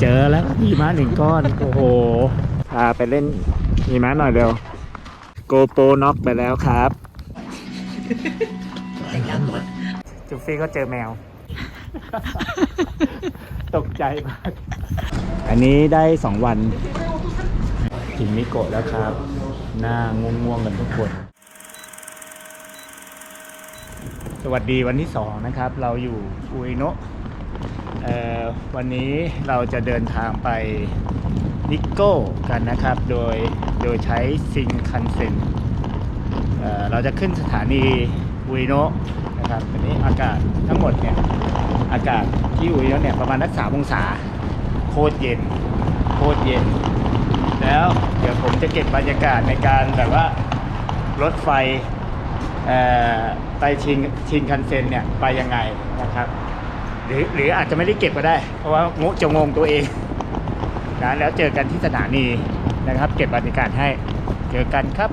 เจอแล้วหิมะหนึ่งก้อน โอ้โห พาไปเล่นหิมะหน่อยเร็ว โกโปรน็อกไปแล้วครับจูฟี่ก็เจอแมว ตกใจมาก อันนี้ได้สองวันถึงมิโกะแล้วครับ หน้าง่วงๆกันทุกคน สวัสดีวันที่สองนะครับ เราอยู่อุยโนะ วันนี้เราจะเดินทางไปนิโก้กันนะครับ โดยโดยใช้ซิงคันเซ็นเราจะขึ้นสถานีอุยโนะนะครับวันนี้อากาศทั้งหมดเนี่ยอากาศที่อุยโนะเนี่ยประมาณนักสามองศาโคตรเย็นโคตรเย็น แล้วเดี๋ยวผมจะเก็บบรรยากาศในการแบบว่ารถไฟไปชิงชิงคันเซ็นเนี่ยไปยังไงนะครับ หรือหรืออาจจะไม่ได้เก็บก็ได้ เพราะว่างจะงงตัวเองนะแล้วเจอกันที่สถานีนะครับ เก็บบรรยากาศให้เจอกันครับ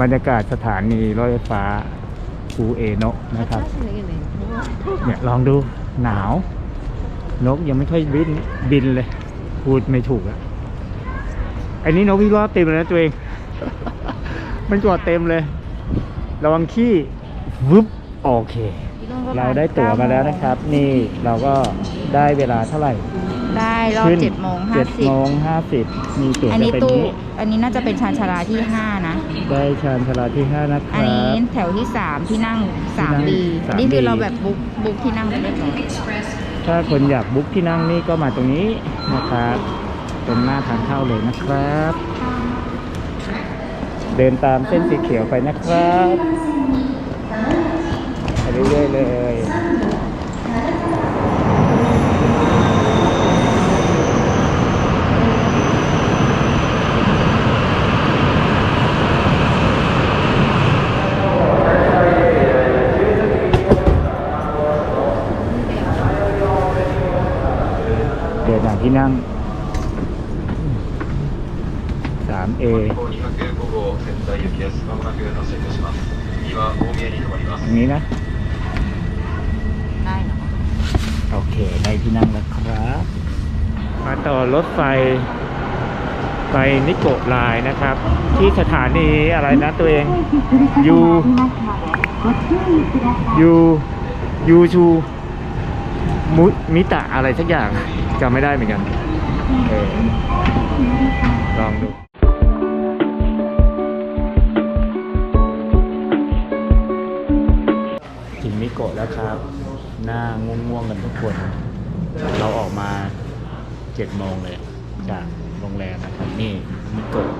บรรยากาศสถานีรถไฟฟ้าฟูเอโนะนะครับ เนี่ยลองดูหนาว นกยังไม่ค่อยบินบินเลย พูดไม่ถูกอะอันนี้นกพี่รอบเต็มเลยนะตัวเอง มันจอดเต็มเลย ระวังขี้วึบโอเค เราได้ตั๋วมาแล้วนะครับ นี่เราก็ได้เวลาเท่าไหร่ ได้รอบขึ้นเจ็ดโมงห้าเจ็ดสิบโมงห้าสิบมีตั๋วอันจะนี้เป็นตู้นี้ อันนี้น่าจะเป็นชานชาลาที่ห้านะ ได้ชานชาลาที่ห้านะคอันรันี้บ แถวที่สามที่นั่งสามที่ดีนั่งนี่คือ 3D เราแบบบุ๊กบุ๊กที่นั่งไปเรียบร้อยถ้าคนอยากบุ๊กที่นั่งนี่ก็มาตรงนี้นะครับเป็นหน้าทางเข้าเลยนะครับ เเดินตามเส้นสีเขียวไปนะครับไปเรื่อยๆเลยเดินหาที่นั่ง 3A 行きです。まもなく発車いたします。次は大宮に停まりま อ す。 ย่างนี้นะ ได้เนาะ โอเค ได้ที่นั่งแล้วครับ มาต่อรถไฟ ไปนิโกะไลน์นะครับ ที่สถานีอะไรนะตัวเอง ยูยูยูชูมุมิตะอะไรสักอย่างจำไม่ได้เหมือนกันเออลองดู มิโกะแล้วครับ หน้าง่วงๆกันทุกคน เราออกมาเจ็ดโมงเลย จากโรงแรมนะครับ นี่นิโกะ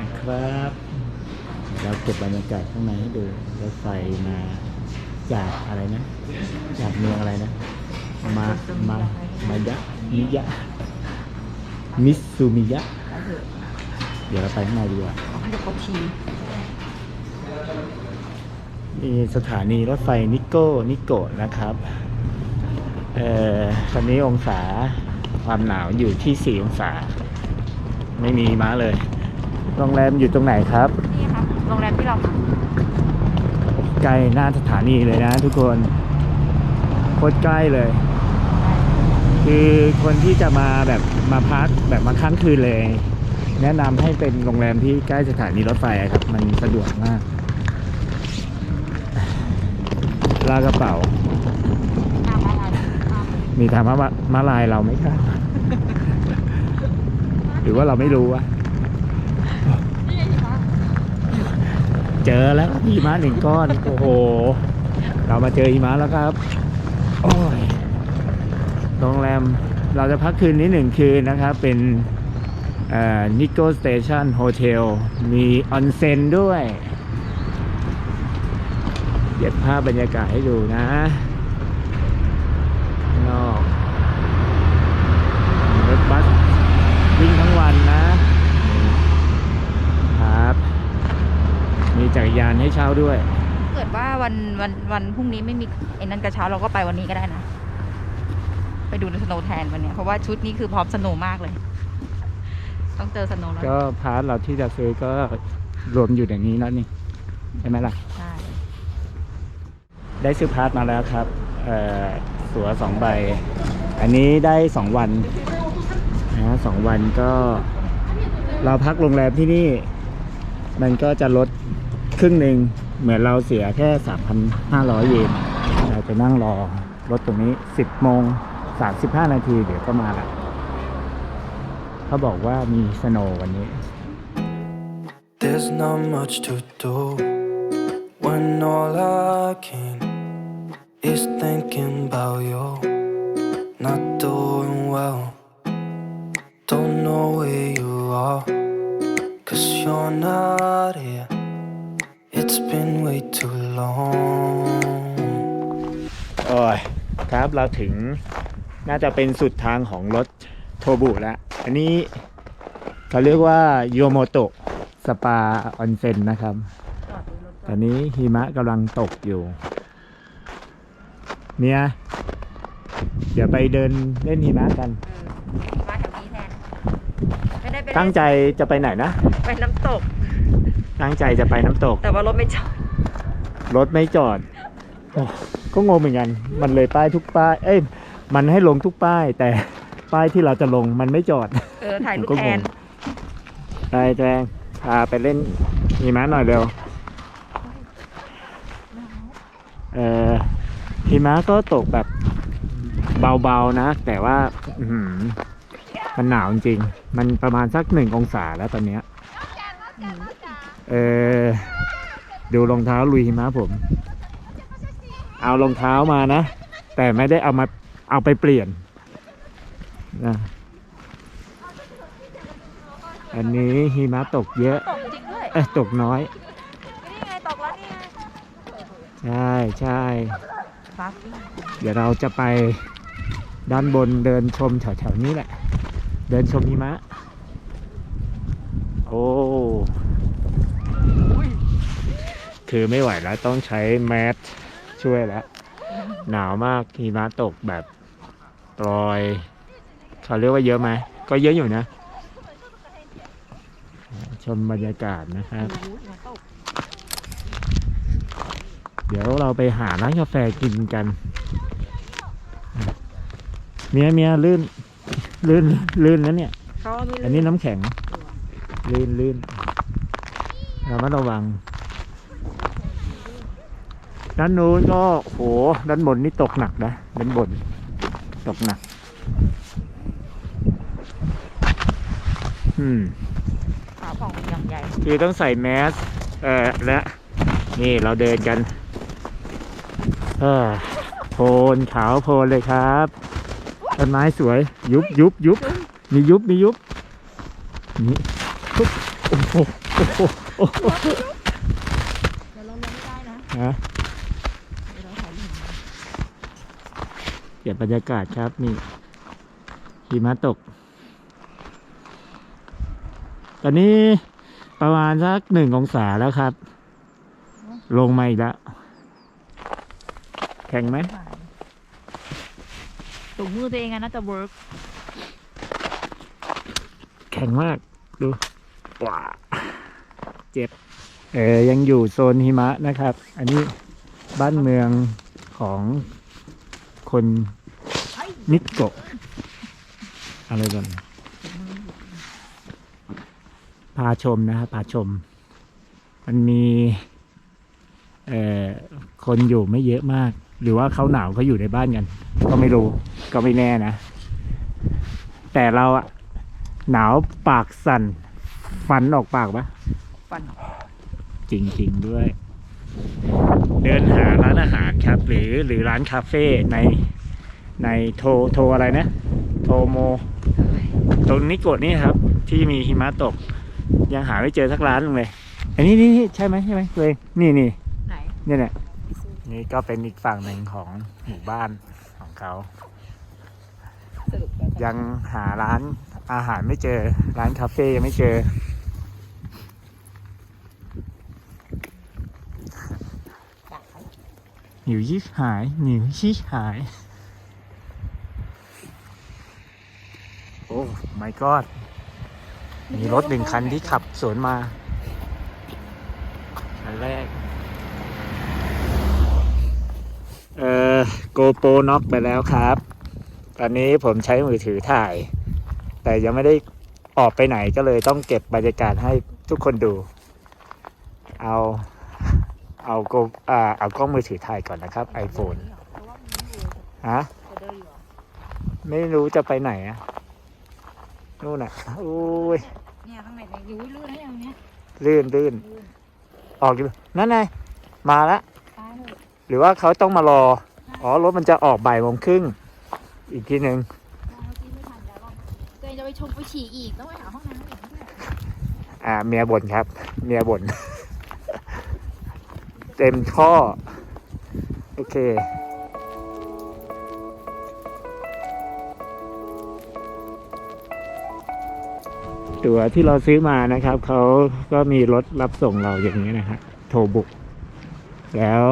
นะครับเราเก็บบรรยากาศข้างในให้ดูรถไฟมาจากอะไรนะ จากเมืองอะไรนะ มา มา มายะ มิยะ มิสซูมิยะ เดี๋ยวเราไปข้างในดีกว่าให้เขาที นี่สถานีรถไฟนิโก้นิโกะนะครับเอ่อตอนนี้องศาความหนาวอยู่ที่ 4 องศา ไม่มีม้าเลย โรงแรมอยู่ตรงไหนครับ นี่ครับโรงแรมที่เราพักใกล้หน้าสถานีเลยนะทุกคนโคตรใกล้เลย คือคนที่จะมาแบบมาพักแบบมาค้างคืนเลย แนะนำให้เป็นโรงแรมที่ใกล้สถานีรถไฟอะครับ มันสะดวกมาก ลากระเป๋าตามอะไรตามมีทางมามาลายเราไหมครับหรือว่าเราไม่รู้วะนี่ไงที่พักเจอแล้วหิมะหนึ่งก้อน โอ้โห เรามาเจอหิมะแล้วครับ โอ้ยโรงแรมเราจะพักคืนนี้หนึ่งคืนนะครับ เป็นนิโก้สเตชันโฮเทลมีออนเซ็นด้วยเก็บภาพบรรยากาศให้ดูนะข้างนอกรถบัสวิ่งทั้งวันนะครับ มีจักรยานให้เช่าด้วยถ้าเกิดว่าวันวันวันพรุ่งนี้ไม่มีไอ้นั้นกระเช้าเราก็ไปวันนี้ก็ได้นะ ไปดูในสโนว์แทนวันเนี้ยเพราะว่าชุดนี้คือพร้อมสโนว์มากเลย ต้องเจอสโนว์แล้ว ก็พาร์ทเราที่จะซื้อก็รวมอยู่อย่างนี้แล้วนี่ใช่ไหมล่ะใช่ ได้ซื้อพาร์ทมาแล้วครับสัวสองใบ อันนี้ได้สองวันนะสองวันก็ เราพักโรงแรมที่นี่ มันก็จะลดครึ่งหนึ่งเหมือนเราเสียแค่ 3,500 เยนเราไปนั่งรอรถตรงนี้ 10โมง35 นาทีเดี๋ยวก็มาละเขาบอกว่ามีสโนวันนี้ There's not much to do when all I can is thinking about you. Not doing well, don't know where you are, cause you're not here. It's been way too long. โอ้ยครับเราถึงน่าจะเป็นสุดทางของรถโทบุแล้ว อันนี้เขาเรียกว่าโยโมโตะสปาออนเซ็นนะครับ ตอนนี้หิมะกำลังตกอยู่ เนี่ยเดี๋ยวไปเดินเล่นหิมะกัน มาแถวนี้แทนไม่ได้ไปตั้งใจจะไปไหนนะ ไปน้ำตก ตั้งใจจะไปน้ำตก แต่ว่ารถไม่จอดรถไม่จอดโอ้ก็งงเหมือนกัน มันเลยป้ายทุกป้าย เอ้ย มันให้ลงทุกป้าย แต่ป้ายที่เราจะลงมันไม่จอด เออถ่ายรูปแทนไปแจงพาไปเล่นหิมะหน่อยเร็ว เอ่อ หิมะก็ตกแบบเบาๆนะ แต่ว่าอื้อหือมันหนาวจริงๆมันประมาณสักหนึ่งองศาแล้วตอนเนี้ยเออดูรองเท้าลุยหิมะผม เอารองเท้ามานะ แต่ไม่ได้เอามาเอาไปเปลี่ยนนะอันนี้หิมะตกเยอะ ตกจริงด้วยเอ้ยตกน้อย นี่ไงตกแล้วนี่ไง ใช่ใช่ ฟ้าเดี๋ยวเราจะไปด้านบนเดินชมแถวๆนี้แหละ เดินชมหิมะ โอ้คือไม่ไหวแล้วต้องใช้แมสช่วยแล้ว หนาวมากหิมะตกแบบปลอยเขาเรียกว่าเยอะไหมก็เยอะอยู่นะ ชมบรรยากาศนะครับ เดี๋ยวเราไปหาร้านกาแฟกินกัน เมียเมียลื่น ลื่นลื่นแล้วเนี่ย เขาไม่อันนี้น้ำแข็ง ลื่นลื่นเรามาระวัง ด้านนู้นก็โหด้านบนนี่ตกหนักนะด้านบน ตกหนัก อืมขาวผ่องเป็นอย่างใหญ่ คือต้องใส่แมส เออและ นี่เราเดินกันเออโพนขาวโพนเลยครับต้นไม้สวย ยุบยุบยุบมียุบมียุบนี่ปุ๊บโอ้โหโอ้โหโอ้โหเดี๋ยวเราลงไม่ได้นะฮะเดี๋ยวเราถ่ายรูปเก็บบรรยากาศครับนี่หิมะตก ตอนนี้ประมาณสักหนึ่งองศาแล้วครับ ลงมาอีกแล้ว ข็งไหมถุงมือตัวเองอะน่าจะเวิร์กแข็งมาก ดูว้าเจ็บ เออยังอยู่โซนหิมะนะครับ อันนี้บ้านเมืองของคนนิโกะอะไรกันพาชมนะครับพาชม มันมี เอ่อ คนอยู่ไม่เยอะมาก หรือว่าเขาหนาวเขาอยู่ในบ้านกัน ก็ไม่รู้ก็ไม่แน่นะ แต่เราอะหนาวปากสั่น ฟันออกปากปะฟันจริง ๆ ด้วย เดินหาร้านอาหารครับ หรือหรือร้านคาเฟ่ในในโทโทอะไรนะ โทโม ตรงนิโกะนี่ครับ ที่มีหิมะตก ยังหาไม่เจอสักร้านหนึงเลย อันนี้นี่นี่ใช่ไหมใช่ไหมตัวเองนี่นี่ไหนเนี่ยเนี่ยนี่ก็เป็นอีกฝั่งหนึ่งของหมู่บ้านของเขาสรุปแล้วยังหาร้านอาหารไม่เจอ ร้านคาเฟ่ยังไม่เจอ หนิวชิหาย หนิวชิหาย โอ้ my god มีรถหนึ่งคันที่ขับสวนมาคันแรก เอ่อ โกโปรน็อกไปแล้วครับ ตอนนี้ผมใช้มือถือถ่าย แต่ยังไม่ได้ออกไปไหนก็เลยต้องเก็บบรรยากาศให้ทุกคนดู เอาเอาโกอ่าเอากล้องมือถือถ่ายก่อนนะครับ iPhone ฮะไม่รู้จะไปไหนอะนู่นอะอุ้ยเนี่ยข้างในเนี่ยอยู่ลื่นนะอย่างเนี้ยลื่นลื่นออกอยู่นั่นไงมาแล้วตายเลยหรือว่าเขาต้องมารอ อ๋อ รถมันจะออกบ่ายโมงครึ่ง อีกทีหนึ่งตายเมื่อกี้ไม่ทันแล้วก็ตัวเองจะไปชมไปฉี่อีกต้องไปหาห้องน้ำอีกอ่า เมียบ่นครับ เมียบ่น เต็มท่อ โอเคตั๋วที่เราซื้อมานะครับเขาก็มีรถรับส่งเราอย่างนี้นะฮะโทรบุก แล้ว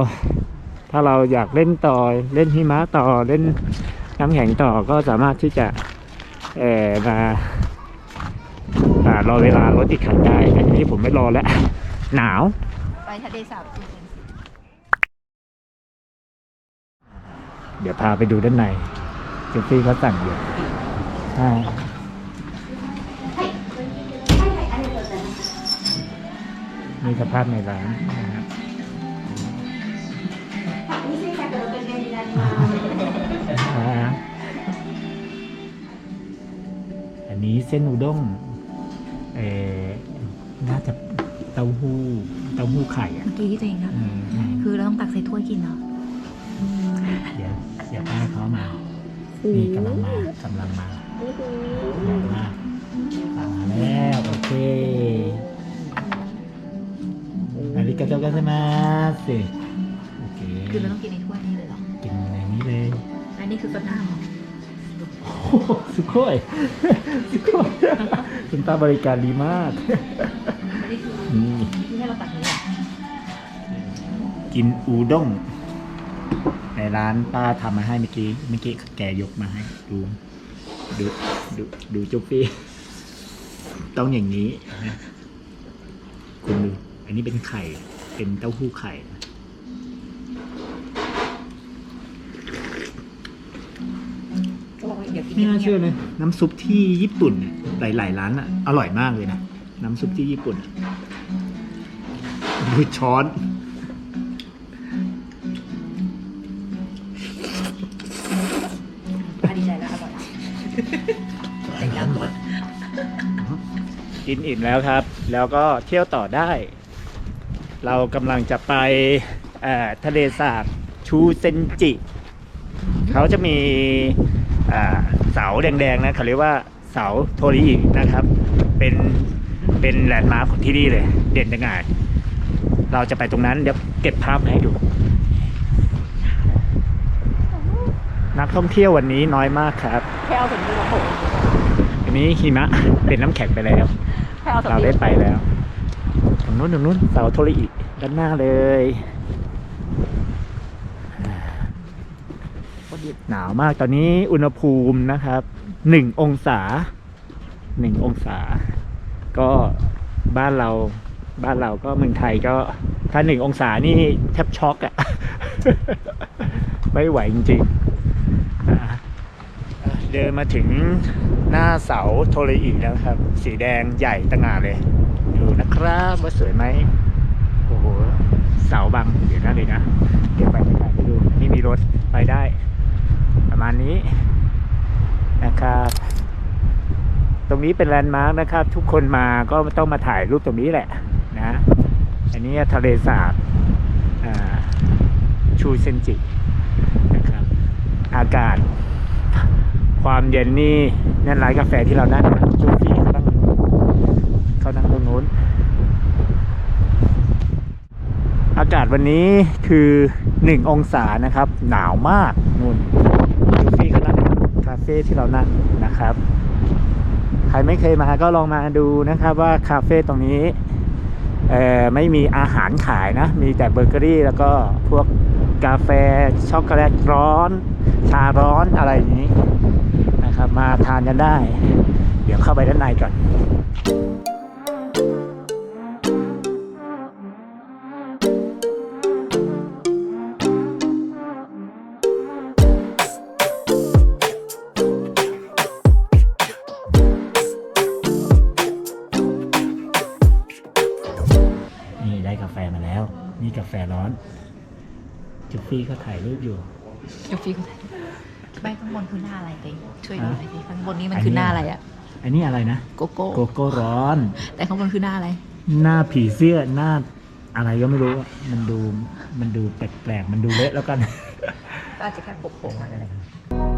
ถ้าเราอยากเล่นต่อเล่นหิมะต่อเล่นน้ำแข็งต่อก็สามารถที่จะเออมาอ่ารอเวลารถอีกคันได้แต่ทีนี้ผมไม่รอแล้ว หนาว ไปทะเลสาบเดี๋ยวพาไปดูด้านในเจฟฟี่เขาสั่งอยู่อ่านี่สภาพในร้าน อ่าอันนี้เส้นอุด้งเอ่อน่าจะเต้าหู้เต้าหู้ไข่อะเมื่อกี้ที่ตัวเองนะเออใช่คือเราต้องตักใส่ถ้วยกินเหรอเดี๋ยวเดี๋ยวป้าเขามา นี่กำลังมากำลังมาใหญ่มากมาแล้วโอเคอาริกาโตกัสมาสิโอเค คือเราต้องกิน นนี้คือต้นน้ำเหรอโอ้โหสุโคยสุโคยคุณป้าบริการดีมาก ไม่ได้คือนี่ ที่ให้เราตักนี้เหรอกินอูด้งในร้านป้าทำมาให้เมื่อกี้เมื่อกี้แกยกมาให้ ดูดูดูดูจุ๊บฟี่ต้องอย่างนี้นะคุณดูอันนี้เป็นไข่ เป็นเต้าหู้ไข่เข ไม่น่าเชื่องียบเลยน้ำซุปที่ญี่ปุ่นเนี่ยหลายๆร้านอะอร่อยมากเลยนะ น้ำซุปที่ญี่ปุ่นอะดูช้อนๆอะดีใจแล้วอร่อยแต่ยังหมดกินอิ่มแล้วครับ แล้วก็เที่ยวต่อได้ เรากำลังจะไปเอ่อทะเลสาบชูเซนจิ เขาจะมีอ่า เสาแดงๆนะเขาเรียกว่าเสาโทริอินะครับ เป็นเป็นแลนด์มาร์คของที่นี่เลย เด่นยังไงเราจะไปตรงนั้นเดี๋ยวเก็บภาพมาให้ดู นักท่องเที่ยววันนี้น้อยมากครับแค่เอาถุงมือมาโผล่อันนี้หิมะเป็นน้ำแข็งไปแล้ว แค่เอาถุงเรามืได้อไปแล้วตรงนู้นตรงนู้นเสาโทริอิด้านหน้าเลย หนาวมากตอนนี้อุณหภูมินะครับหนึ่งองศาหนึ่งองศา ก็บ้านเราบ้านเราก็เมืองไทยก็ถ้าหนึ่งองศานี่แทบช็อกอะไม่ไหวจริงๆเดินมาถึงหน้าเสาโทรอีแล้วครับ สีแดงใหญ่ตะงหานเลย ดูนะครับว่าสวยไหมโอ้โหเสาบังเดี๋ยวนะเลยนะ เดี๋ยวไปไม่ได้ไปดูนี่มีรถไปได้ มาณนี้นะครับตรงนี้เป็นแลนด์มาร์กนะครับ ทุกคนมาก็ต้องมาถ่ายรูปตรงนี้แหละนะ อันนี้ทะเลสาบชูเซนจินะครับอากาศ ความเย็นนี่นั่นร้านกาแฟที่เรานั่งนะจูฟี่เขานั่งนู้นเขานั่งตรงนู้น อากาศวันนี้คือหนึ่งองศานะครับ หนาวมากนู่นจูฟี่เขานั่งคา เฟ่ที่เรานั่งนะครับ ใครไม่เคยมาก็ลองมาดูนะครับว่าคาเฟ่ตรงนี้ไม่มีอาหารขายนะ มีแต่เบเกอรี่ แล้วก็พวกกาแฟช็อกโกแลตร้อน ชาร้อนอะไรอย่างนี้นะครับ มาทานกันได้ เดี๋ยวเข้าไปด้านในก่อน ฟฟี่เขาถ่ายรูปอยู่จุฟีก็ได้ไม่ข้างบนคือหน้าอะไรเองช่วยดูหน่อยสิข้างบนนี้มันอันนี้คือหน้าอะไรอะอันนี้อะไรนะโกโก้โกโก้ร้อน แต่ข้างบนคือหน้าอะไร หน้าผีเสื้อหน้าอะไรก็ไม่รู้อะมันดูมันดูแปลกๆมันดูเละแล้วกัน ก็อาจจะแค่โปะๆอะไร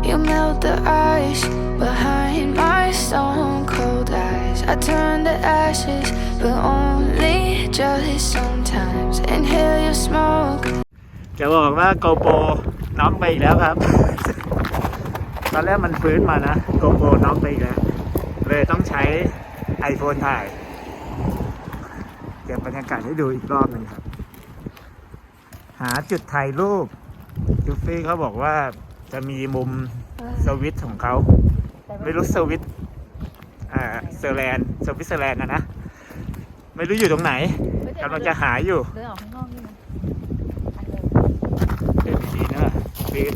You melt the ice behind my stone cold eyes. I turn to ashes, but only just sometimes. Inhale your smoke. จะบอกว่าโกโปรน็อกไปอีกแล้วครับ ตอนแรกมันฟื้นมานะโกโปรน็อกไปอีกแล้ว เลยต้องใช้ iPhone ถ่ายเก็บบรรยากาศให้ดูอีกรอบหนึ่งครับ หาจุดถ่ายรูปยูฟี่เขาบอกว่าจะมีมุมสวิตช์ของเขาไม่รู้สวิตช์อ่าเซอร์แลนด์สวิตเซอร์แลนด์นะนะ ไม่รู้อยู่ตรงไหนกำลังจะหาอยู่เดินออกข้างนอกนี่นะ เดินดีๆนะฟีด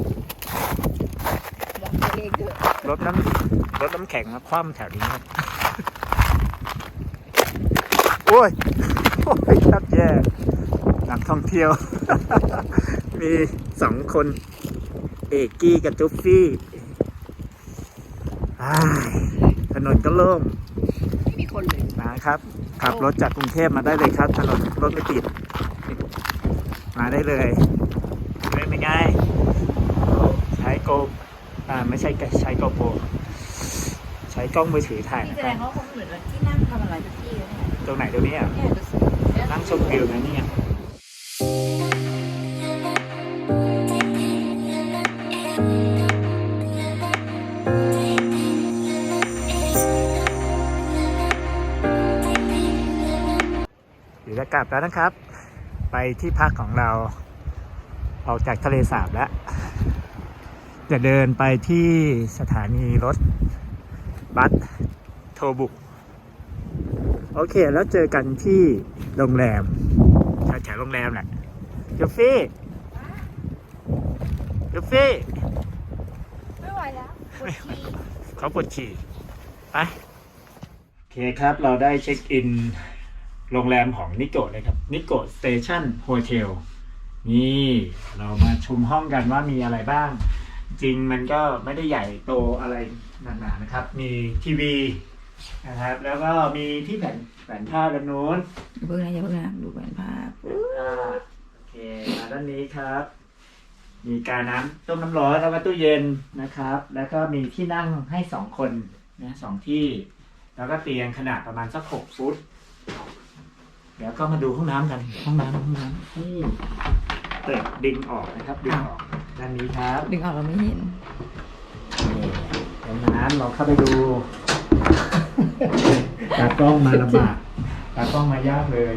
อยากจะเองเถอะรถน้ำรถน้ำแข็งมาคว่ำแถวนี้ครับ โอ้ย โอ้ยครับแย่นักท่องเที่ยว มีสองคน เอกกี้กับจุฟฟี่อ้ายถนนก็โล่งไม่มีคนเลยนะครับ ขับรถจากกรุงเทพมาได้เลยครับ ถนนรถไม่ติด มาได้เลยเป็นยัง ไง ใช้โกอ่าไม่ใช่ใช้โกโปรใช้กล้องมือถือถ่ายนี่นะแสคดรับงว่าคงเหมือนที่นั่งทำอะไรสักที่แล้วเนี่ยตรงไหนตรงนี้อะ เนี่ยดูสิเนี่ยนั่งชมวิวนะเนี่ย เดี๋ยวจะกลับแล้วนะครับ ไปที่พักของเรา ออกจากทะเลสาบแล้ว จะเดินไปที่สถานีรถ บัสโทบุโอเค แล้วเจอกันที่โรงแรมแถวๆโรงแรมแหละยูฟี่ยูฟี่ไม่ไหวแล้วปวดฉี่เขาปวดฉี่ไปโอเคครับเราได้เช็คอินโรงแรมของนิโกะเลยครับ นิโกะสเตชันโฮเทล นี่เรามาชมห้องกันว่ามีอะไรบ้าง จริงมันก็ไม่ได้ใหญ่โตอะไรหนักหนานะครับ มีทีวีนะครับ แล้วก็มีที่แผ่นแผ่นผ้าด้านโน้นอย่าเพิ่งนะอย่าเพิ่งนะดูแผนภาพอ่าโอเคมาด้านนี้ครับ มีการน้ำต้มน้ำร้อนแล้วก็ตู้เย็นนะครับ แล้วก็มีที่นั่งให้สองคนนะสองที่ แล้วก็เตียงขนาดประมาณสักหกฟุต เดี๋ยวก็มาดูห้องน้ำกัน ห้องน้ำห้องน้ำนี่เปิดดึงออกนะครับ ดึงออกด้านนี้ครับดึงออกเราไม่เห็นนี่ห้องน้ำเราเข้าไปดูตากล้องมาลำบากตากล้องมายากเลย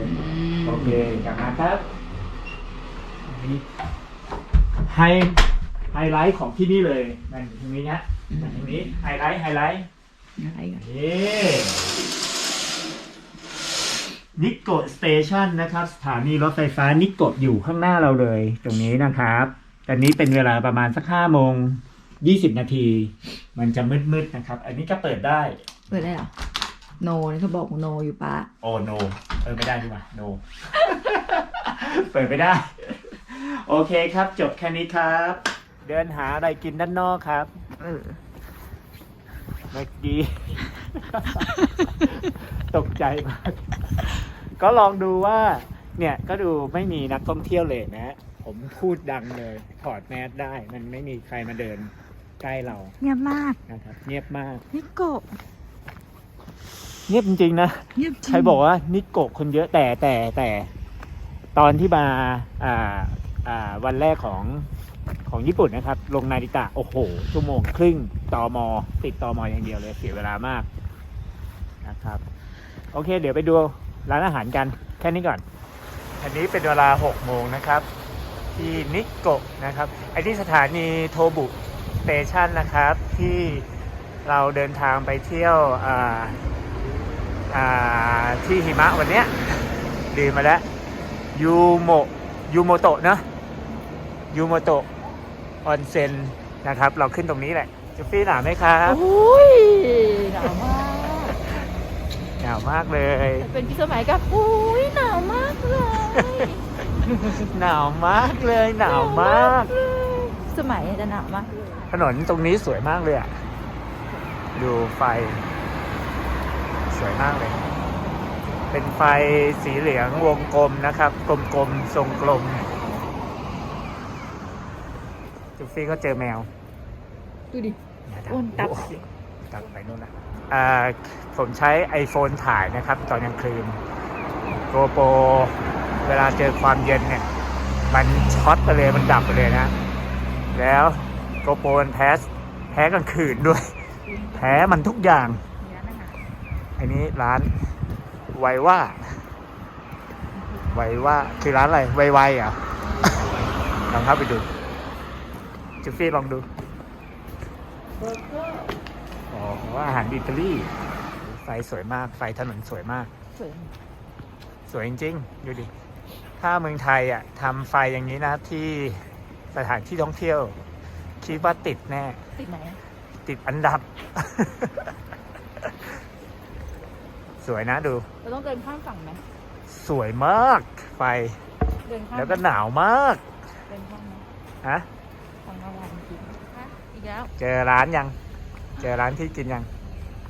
โอเคกลับมาครับอันนี้ไฮไฮไลท์ของที่นี่เลยนั่นตรงนี้นะนั่นตรงนี้ไฮไลท์ไฮไลท์อะไรกัน นี่ นิโกะสเตชันนะครับ สถานีรถไฟฟ้านิโกะอยู่ข้างหน้าเราเลย ตรงนี้นะครับตอนนี้เป็นเวลาประมาณสักห้าโมงยี่สิบนาที มันจะมืดๆนะครับ อันนี้ก็เปิดได้เปิดได้เหรอโนนี่เขาบอกโนอยู่ป้าโอ้โนเออไม่ได้ดีกว่าโนเปิดไม่ได้ โอเคครับ จบแค่นี้ครับ เดินหาอะไรกินด้านนอกครับเออเมื่อกี้ ตกใจมาก ก็ลองดูว่า เนี่ยก็ดูไม่มีนักท่องเที่ยวเลยนะ ผมพูดดังเลยถอดแมสได้ มันไม่มีใครมาเดินใกล้เราเงียบมากนะครับ เงียบมาก นิโกะเงียบจริงๆนะเงียบจริงใครบอกว่านิโกะคนเยอะแต่แต่แต่ ตอนที่มาอ่าอ่าวันแรกของของญี่ปุ่นนะครับ ลงนาริตะโอ้โห ชั่วโมงครึ่งตอมอติดตอมออย่างเดียวเลยเสียเวลามากนะครับ โอเค เดี๋ยวไปดู ร้านอาหารกันแค่นี้ก่อน อันนี้เป็นเวลา6โมงนะครับ ที่นิโกะนะครับไอที่สถานีโทบุสเตชันนะครับ ที่เราเดินทางไปเที่ยวอ่าอ่าที่หิมะวันเนี้ยดื่มมาแล้วยูโมยูโมโตะนะยูโมโตะออนเซ็นนะครับ เราขึ้นตรงนี้แหละจูฟี่หนาวไหมครับโอ้ยหนาวมากหนาวมากเลย เป็นพี่สมัยกับโอ้ยหนาวมากเลย หนาวมากเลย หนาวมาก สมัยจะหนาวมาก ถนนตรงนี้สวยมากเลยอะ ดูไฟ สวยมากเลย เป็นไฟสีเหลืองวงกลมนะครับ กลมๆ ทรงกลม จุฟฟี่ก็เจอแมว ดูดิอย่าทำอ้วนตับโโหตับไปนู่นนะอ่า ผมใช้ iPhone ถ่ายนะครับ ตอนกลางคืนโกโปรเวลาเจอความเย็นเนี่ย มันช็อตไปเลยมันดับไปเลยนะ แล้วโกโปรมันแพ้แพ้กลางคืนด้วย แพ้มันทุกอย่าง อันนี้ร้านไวว่าไวว่าคือร้านอะไร ไวไวอะลองเข้าไปดูจูฟี่ลองดูอ๋อ อาหารอิตาลี ไฟสวยมาก ไฟถนนสวยมาก สวยสวยจริงๆ ดูดิ ถ้าเมืองไทยอะทำไฟอย่างนี้นะที่สถานที่ท่องเที่ยว คิดว่าติดแน่ ติดไหนติดอันดับ สวยนะดู เราต้องเดินข้ามฝั่งไหมสวยมากไฟ เดินข้ามแล้วก็หนาวมาก เดินข้ามไหมฮะฝั่งละวันกินฮะอีกแล้ว เจอร้านยัง เจอร้านที่กินยัง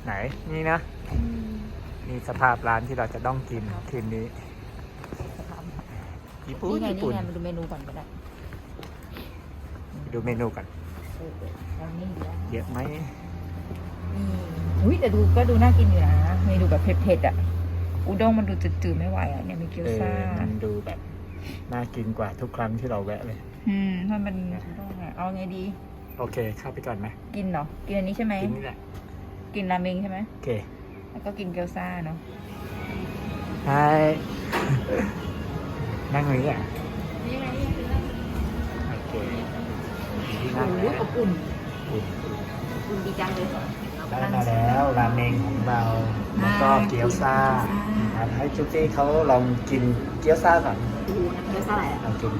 ไหน นี่นะอืมนี่สภาพร้านที่เราจะต้องกินครับคืนนี้สภาพญี่ปุ่นนี่ไงญี่นี่ปุ่นไงมาดูเมนูก่อนก็ได้ดูเมนูกันเออเอานี่ดีแล้วเยอะไหมนี่อุ้ยแต่ดูก็ดูน่ากินอยู่นะเมนูแบบเผ็ดๆอะอุด้งมันดูจืดๆไม่ไหวอะเนี่ยมีเกี๊ยวเออซ่ามันดูแบบ น่ากินกว่าทุกครั้งที่เราแวะเลย อืมมันเป็นอุด้งอะเอาไงดี โอเค เข้าไปก่อนไหมกินเนาะกินอันนี้ใช่ไหม กินนี่แหละ กินราเมงใช่ไหม โอเค แล้วก็กินเกี๊ยวซ่าเนาะใช่นั่งตรงนี้อะนี่ไงโอเคที่นั่งโอ้นะยอบอุ่นอุ่นอุ่นดีจังเลยได้มาแล้วราเมงของเราแล้วก็เกี๊ยวซ่าครับให้จุ๊กี้เขาลองกินเกี๊ยวซ่าก่อนดูนะเกี๊ยวซ่าอะไรอะลองกิน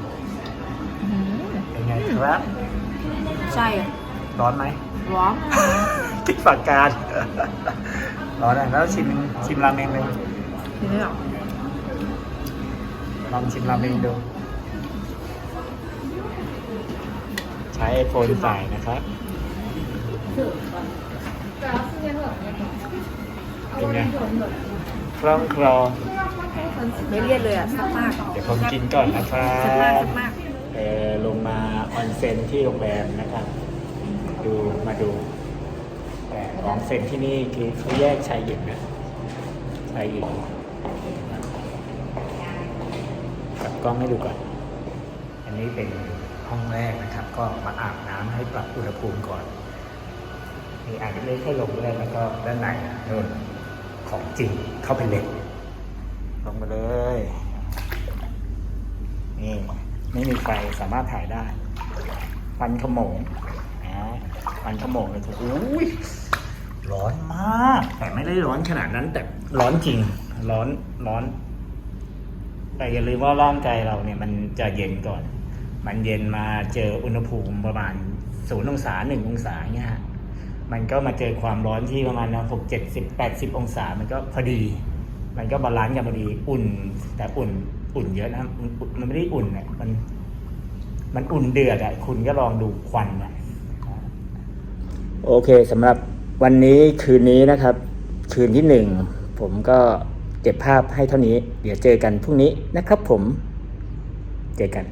อืมเป็นไงครับ ใช่อะร้อนไหมร้อนที่ฝั่งการร้อนอะแล้วชิมชิมราเมงเลยทีนี้หรอลองชิมราเมงดูใช้ไอโฟนใส่นะครับเป็นไงคล่องคลอไม่เลี่ยนเลยอะซับมาก เดี๋ยวผมกินก่อนนะครัซับมากบซับมากเออ ลงมาออนเซ็นที่โรงแรมนะครับ ดูมาดู แต่ออนเซ็นที่นี่คือเขาแยกชายหญิงนะชายหญิงกลับกล้องให้ดูก่อน อันนี้เป็นห้องแรกนะครับ ก็มาอาบน้ำให้ปรับอุณหภูมิก่อนมีอ่างเล็กให้ลงด้วยแล้วก็ด้านในโน่นของจริงเข้าไปเลยลงมาเลยนี่ ไม่มีไฟสามารถถ่ายได้ควันขโมงนะควันขโมงเลยคืออุ้ยร้อนมาก แต่ไม่ได้ร้อนขนาดนั้น แต่ร้อนจริง ร้อนร้อน แต่อย่าลืมว่าร่างกายเราเนี่ย มันจะเย็นก่อน มันเย็นมาเจออุณหภูมิประมาณศูนย์องศาหนึ่งองศาเนี่ยฮะมันก็มาเจอความร้อนที่ประมาณหกเจ็ดสิบแปดสิบองศา มันก็พอดี มันก็บาลานซ์กันพอดี อุ่น แต่อุ่น อุ่นเยอะนะมันมันไม่ได้อุ่นเนี่ยมัน มันอุ่นเดือดอะคุณก็ลองดูควันอะโอเคสำหรับวันนี้คืนนี้นะครับ คืนที่หนึ่งผมก็เก็บภาพให้เท่านี้ เดี๋ยวเจอกันพรุ่งนี้นะครับผม เจอกัน